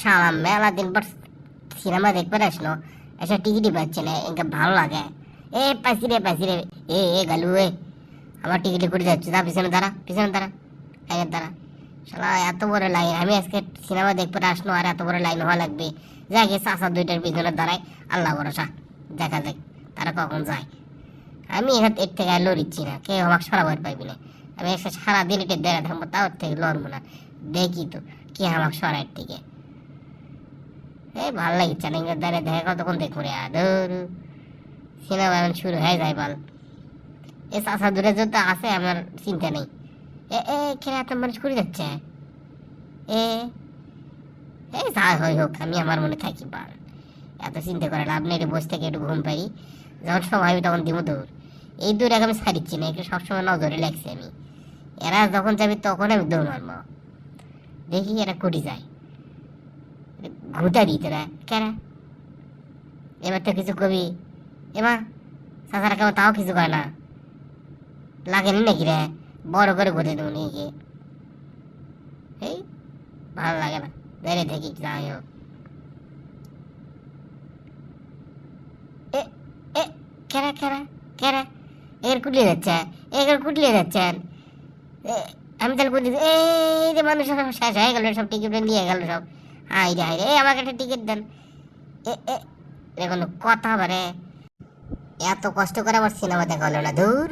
সারা মেলা দিন পর সিনেমা দেখবে আসলো, এসে টিকিটই পাচ্ছে না একে ভালো লাগে। এ পাইছি রে পাইছি রে, এ এ গালু, এ। আমার টিকিটে করে যাচ্ছে, যা পিছনে দাঁড়া পিছনে দাঁড়া লাইনের দাঁড়া। শালা এত বড় লাইন, আমি আজকে সিনেমা দেখতে আসলো আর এত বড় লাইন হওয়া লাগবে। যাই গিয়ে চাষা দুইটার পিছনে দাঁড়ায়, আল্লাহ ভরসা, দেখা যাক তারা কখন যায়। আমি এর থেকে আর লড়িচ্ছি না, কেউ আমাকে সরাবার পাইবি না। আমি এসে সারাদিন এটা দেড়া থাকব তাও থেকে লড়বো না, দেখি তো, কে আমাকে সরার থেকে। এই ভালো লাগছে না ইংরেজ দাঁড়িয়ে দেখে কতক্ষণ দেখব রে আদর সিনেমা এখন শুরু হয়ে যায় বল। এ চাষা দূরে যত আছে, আমার চিন্তা নেই। এ এ, খেলে এত মানুষ করে যাচ্ছে। এ এই যা হয় হোক, আমি আমার মনে থাকি বাল। এত চিন্তা করে লাভ নেই বসে থেকে একটু ঘুম পাই। যখন সময় হবে তখন দিব দৌড়। এই দৌড় আমি ছাড়িচ্ছি না, একটু সবসময় নজরে লাগছে আমি। এরা যখন যাবে তখন আমি দৌড় মারবো। দেখি এরা কুটি যায়। ঘুটা দিই তোরা কেন এবার তো কিছু কবি এমা সাসারা কেমন তাও কিছু কয় না। লাগেনি নাকি রে? বড় করে ঘুরে দেবো নাকি। এই ভালো লাগে না। বেড়ে দেখি যাই হোক। কেরা কেরা কেরা? এর কুটলিয়ে যাচ্ছে এর কুটলিয়ে যাচ্ছেন আমি তাহলে কুটলি এই যে মানুষ সব শেষ হয়ে গেল, সব টিকিট নিয়ে গেল সব। হাই রে রে, আমাকে একটা টিকিট দেন। এ এ কোনো কথা বারে এত কষ্ট করে আমার সিনেমা দেখা হলো না, দূর।